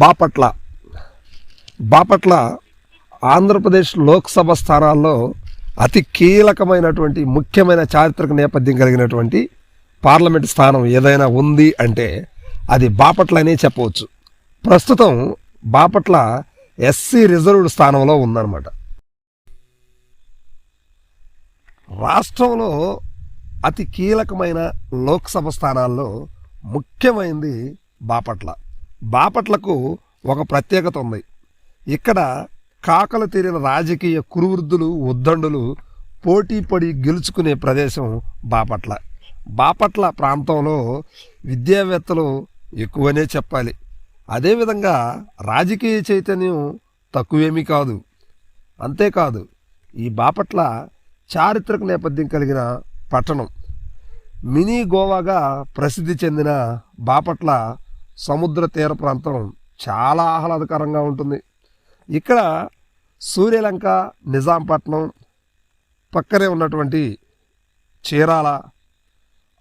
బాపట్ల. బాపట్ల ఆంధ్రప్రదేశ్ లోక్సభ స్థానాల్లో అతి కీలకమైనటువంటి ముఖ్యమైన చారిత్రక నేపథ్యం కలిగినటువంటి పార్లమెంట్ స్థానం ఏదైనా ఉంది అంటే అది బాపట్ల అనే చెప్పవచ్చు. ప్రస్తుతం బాపట్ల ఎస్సీ రిజర్వ్డ్ స్థానంలో ఉందన్నమాట. రాష్ట్రంలో అతి కీలకమైన లోక్సభ స్థానాల్లో ముఖ్యమైనది బాపట్ల. బాపట్లకు ఒక ప్రత్యేకత ఉంది. ఇక్కడ కాకలు తీరిన రాజకీయ కురువృద్ధులు ఉద్దండులు పోటీ పడి గెలుచుకునే ప్రదేశం బాపట్ల. బాపట్ల ప్రాంతంలో విద్యావేత్తలు ఎక్కువనే చెప్పాలి. అదేవిధంగా రాజకీయ చైతన్యం తక్కువేమీ కాదు. అంతేకాదు ఈ బాపట్ల చారిత్రక నేపథ్యం కలిగిన పట్టణం. మినీ గోవాగా ప్రసిద్ధి చెందిన బాపట్ల సముద్ర తీర ప్రాంతం చాలా ఆహ్లాదకరంగా ఉంటుంది. ఇక్కడ సూర్యలంక నిజాంపట్నం పక్కనే ఉన్నటువంటి చీరాల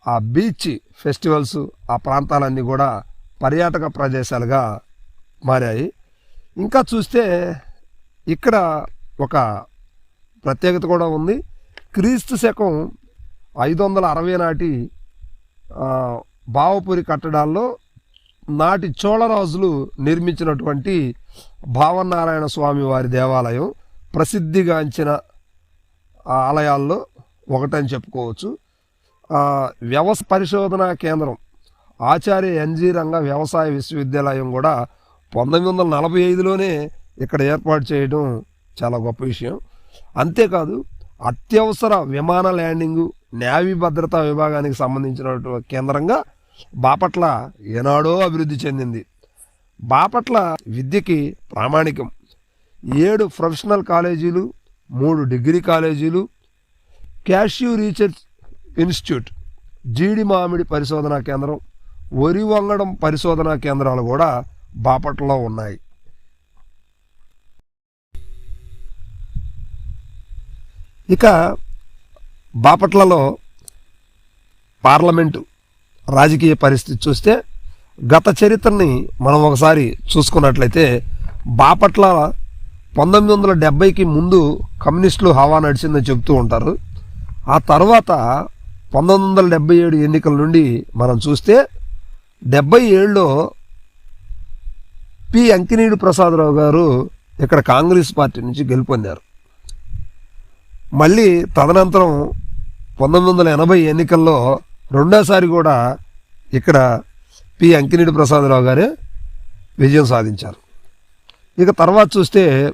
ఆ బీచ్ ఫెస్టివల్స్ ఆ ప్రాంతాలన్నీ కూడా పర్యాటక ప్రదేశాలుగా మారాయి. ఇంకా చూస్తే ఇక్కడ ఒక ప్రత్యేకత కూడా ఉంది. క్రీస్తు శకం ఐదు వందల అరవై నాటి భావపురి కట్టడాల్లో నాటి చోళరాజులు నిర్మించినటువంటి భావనారాయణ స్వామి వారి దేవాలయం ప్రసిద్ధిగాంచిన ఆలయాల్లో ఒకటని చెప్పుకోవచ్చు. వ్యవస పరిశోధనా కేంద్రం ఆచార్య ఎన్జి రంగ వ్యవసాయ విశ్వవిద్యాలయం కూడా పంతొమ్మిది వందల నలభై ఐదులోనే ఇక్కడ ఏర్పాటు చేయడం చాలా గొప్ప విషయం. అంతేకాదు అత్యవసర విమాన ల్యాండింగు నేవీ భద్రతా విభాగానికి సంబంధించినటువంటి కేంద్రంగా బాపట్ల ఏనాడో అభివృద్ధి చెందింది. బాపట్ల విద్యకి ప్రామాణికం. ఏడు ప్రొఫెషనల్ కాలేజీలు మూడు డిగ్రీ కాలేజీలు క్యాష్యూ రీసెర్చ్ ఇన్స్టిట్యూట్ జీడి మామిడి పరిశోధనా కేంద్రం వరి వంగడం పరిశోధనా కేంద్రాలు కూడా బాపట్లలో ఉన్నాయి. ఇక బాపట్లలో పార్లమెంటు రాజకీయ పరిస్థితి చూస్తే గత చరిత్రని మనం ఒకసారి చూసుకున్నట్లయితే బాపట్ల పంతొమ్మిది వందల డెబ్బైకి ముందు కమ్యూనిస్టులు హవా నడిచిందని చెబుతూ ఉంటారు. ఆ తర్వాత పంతొమ్మిది వందల డెబ్బై ఏడు ఎన్నికల నుండి మనం చూస్తే డెబ్బై ఏడులో పి అంకినేడు ప్రసాదరావు గారు ఇక్కడ కాంగ్రెస్ పార్టీ నుంచి గెలుపొందారు. మళ్ళీ తదనంతరం పంతొమ్మిది వందల ఎనభై ఎన్నికల్లో రెండోసారి కూడా ఇక్కడ పి అంకినీడి ప్రసాదరావు గారే విజయం సాధించారు. ఇక తర్వాత చూస్తే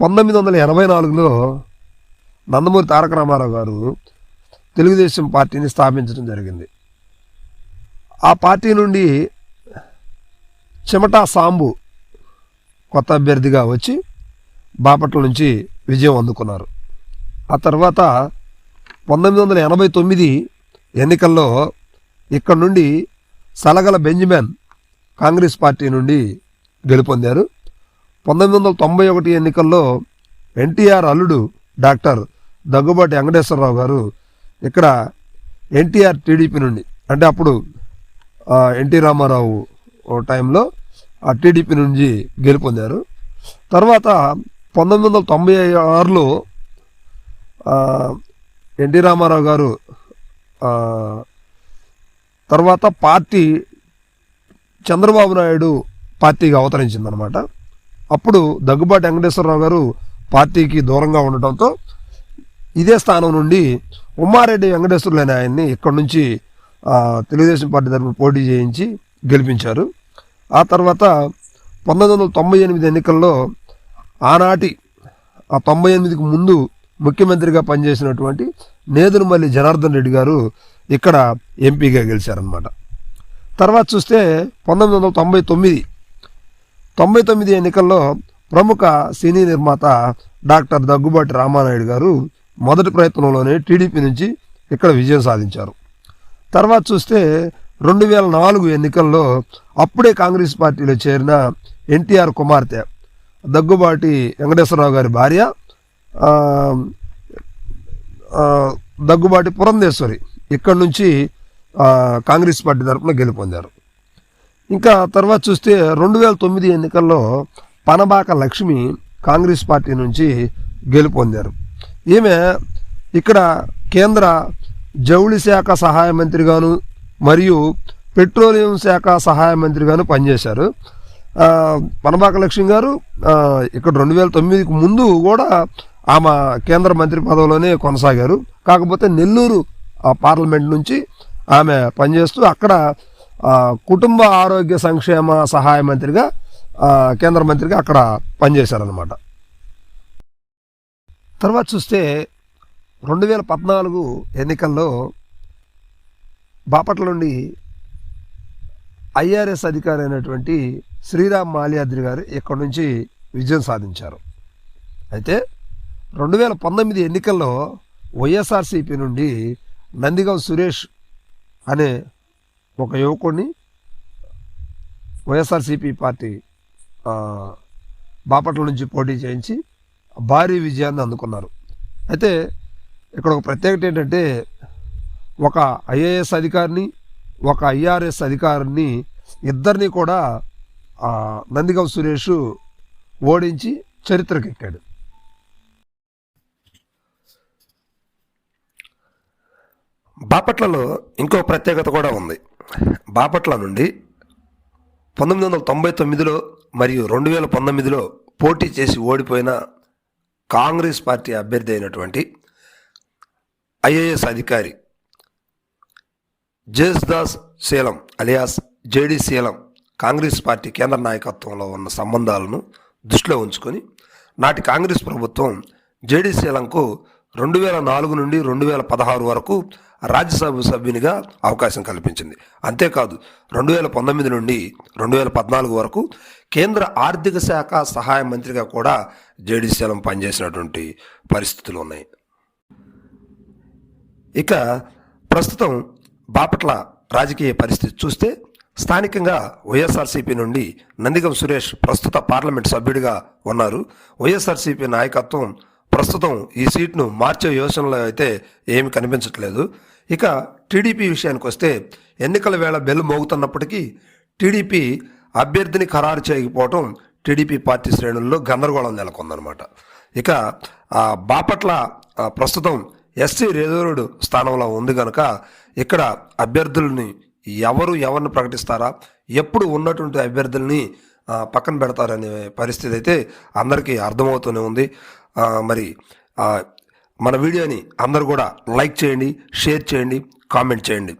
పంతొమ్మిది వందల ఎనభై నాలుగులో నందమూరి తారక రామారావు గారు తెలుగుదేశం పార్టీని స్థాపించడం జరిగింది. ఆ పార్టీ నుండి చెమటా సాంబు కొత్త అభ్యర్థిగా వచ్చి బాపట్ల నుంచి విజయం అందుకున్నారు. ఆ తర్వాత పంతొమ్మిది వందల ఎనభై తొమ్మిది ఎన్నికల్లో ఇక్కడ నుండి సలగల బెంజమిన్ కాంగ్రెస్ పార్టీ నుండి గెలుపొందారు. పంతొమ్మిది వందల తొంభై ఒకటి ఎన్నికల్లో ఎన్టీఆర్ అల్లుడు డాక్టర్ దగ్గుబాటి వెంకటేశ్వరరావు గారు ఇక్కడ ఎన్టీఆర్ టీడీపీ నుండి అంటే అప్పుడు ఎన్టీ రామారావు ఓ టైంలో ఆ టీడీపీ నుంచి గెలుపొందారు. తర్వాత పంతొమ్మిది వందల తొంభై ఆరులో ఎన్టీ రామారావు గారు తర్వాత పార్టీ చంద్రబాబు నాయుడు పార్టీకి అవతరించిందనమాట అప్పుడు దగ్గుబాటి వెంకటేశ్వరరావు గారు పార్టీకి దూరంగా ఉండటంతో ఇదే స్థానం నుండి ఉమ్మారెడ్డి వెంకటేశ్వరులు అనే ఆయన్ని ఇక్కడి నుంచి తెలుగుదేశం పార్టీ తరఫున పోటీ చేయించి గెలిపించారు. ఆ తర్వాత పంతొమ్మిది వందల తొంభై ఎనిమిది ఎన్నికల్లో ఆనాటి ఆ తొంభై ఎనిమిదికి ముందు ముఖ్యమంత్రిగా పనిచేసినటువంటి నేదురుమల్లి జనార్దన్ రెడ్డి గారు ఇక్కడ ఎంపీగా గెలిచారనమాట తర్వాత చూస్తే పంతొమ్మిది వందల తొంభై తొమ్మిది తొంభై తొమ్మిది ఎన్నికల్లో ప్రముఖ సినీ నిర్మాత డాక్టర్ దగ్గుబాటి రామానాయుడు గారు మొదటి ప్రయత్నంలోనే టీడీపీ నుంచి ఇక్కడ విజయం సాధించారు. తర్వాత చూస్తే రెండు వేల నాలుగు ఎన్నికల్లో అప్పుడే కాంగ్రెస్ పార్టీలో చేరిన ఎన్టీఆర్ కుమార్తె దగ్గుబాటి వెంకటేశ్వరరావు గారి భార్య దగ్గుబాటి పురంధేశ్వరి ఇక్కడి నుంచి కాంగ్రెస్ పార్టీ తరఫున గెలుపొందారు. ఇంకా తర్వాత చూస్తే రెండు వేల తొమ్మిది ఎన్నికల్లో పనబాక లక్ష్మి కాంగ్రెస్ పార్టీ నుంచి గెలుపొందారు. ఈమె ఇక్కడ కేంద్ర జౌళి శాఖ సహాయ మంత్రిగాను మరియు పెట్రోలియం శాఖ సహాయ మంత్రిగాను పనిచేశారు. పనబాక లక్ష్మి గారు ఇక్కడ రెండు వేల తొమ్మిదికి ముందు కూడా ఆమె కేంద్ర మంత్రి పదవిలోనే కొనసాగారు. కాకపోతే నెల్లూరు ఆ, పార్లమెంట్ నుంచి ఆమె పనిచేస్తూ అక్కడ కుటుంబ ఆరోగ్య సంక్షేమ సహాయ మంత్రిగా కేంద్ర మంత్రిగా అక్కడ పనిచేశారనమాట తర్వాత చూస్తే రెండు వేల పద్నాలుగు ఎన్నికల్లో బాపట్ల నుండి ఐఆర్ఎస్ అధికారి అయినటువంటి శ్రీరామ్ మాలియాద్రి గారు ఇక్కడ నుంచి విజయం సాధించారు. అయితే రెండు వేల పంతొమ్మిది ఎన్నికల్లో వైఎస్ఆర్సీపీ నుండి నందిగం సురేష్ అనే ఒక యువకుడిని వైఎస్ఆర్సీపీ పార్టీ బాపట్ల నుంచి పోటీ చేయించి భారీ విజయాన్ని అందుకున్నారు. అయితే ఇక్కడ ఒక ప్రత్యేకత ఏంటంటే ఒక ఐఏఎస్ అధికారిని ఒక ఐఆర్ఎస్ అధికారిని ఇద్దరిని కూడా ఆ, నందిగం సురేష్ ఓడించి చరిత్రకెక్కాడు. బాపట్లలో ఇంకో ప్రత్యేకత కూడా ఉంది. బాపట్ల నుండి పంతొమ్మిది వందల తొంభై తొమ్మిదిలో మరియు రెండు వేల పంతొమ్మిదిలో పోటీ చేసి ఓడిపోయిన కాంగ్రెస్ పార్టీ అభ్యర్థి అయినటువంటి ఐఏఎస్ అధికారి Jesudas Seelam alias JD Seelam Congress party కేంద్ర నాయకత్వంలో ఉన్న సంబంధాలను దృష్టిలో ఉంచుకొని నాటి కాంగ్రెస్ ప్రభుత్వం జేడీ శీలంకు రెండు వేల నాలుగు నుండి రెండు వేల పదహారు వరకు రాజ్యసభ సభ్యునిగా అవకాశం కల్పించింది. అంతేకాదు రెండు వేల పంతొమ్మిది నుండి రెండు వేల పద్నాలుగు వరకు కేంద్ర ఆర్థిక శాఖ సహాయ మంత్రిగా కూడా జేడి పనిచేసినటువంటి పరిస్థితులు ఉన్నాయి. ఇక ప్రస్తుతం బాపట్ల రాజకీయ పరిస్థితి చూస్తే స్థానికంగా వైఎస్ఆర్సీపీ నుండి నందిగం సురేష్ ప్రస్తుత పార్లమెంట్ సభ్యుడిగా ఉన్నారు. వైఎస్ఆర్సీపీ నాయకత్వం ప్రస్తుతం ఈ సీట్ను మార్చే యోచనలో అయితే ఏమి కనిపించట్లేదు. ఇక టీడీపీ విషయానికి వస్తే ఎన్నికల వేళ బెల్ మోగుతున్నప్పటికీ టీడీపీ అభ్యర్థిని ఖరారు చేయకపోవడం టీడీపీ పార్టీ శ్రేణుల్లో గందరగోళం నెలకొందనమాట ఇక బాపట్ల ప్రస్తుతం ఎస్సీ రిజర్వ్డ్ స్థానంలో ఉంది కనుక ఇక్కడ అభ్యర్థుల్ని ఎవరు ఎవరిని ప్రకటిస్తారా ఎప్పుడు ఉన్నటువంటి అభ్యర్థుల్ని పక్కన పెడతారనే పరిస్థితి అయితే అందరికీ అర్థమవుతూనే ఉంది. మరి మన వీడియోని అందరు కూడా లైక్ చేయండి షేర్ చేయండి కామెంట్ చేయండి.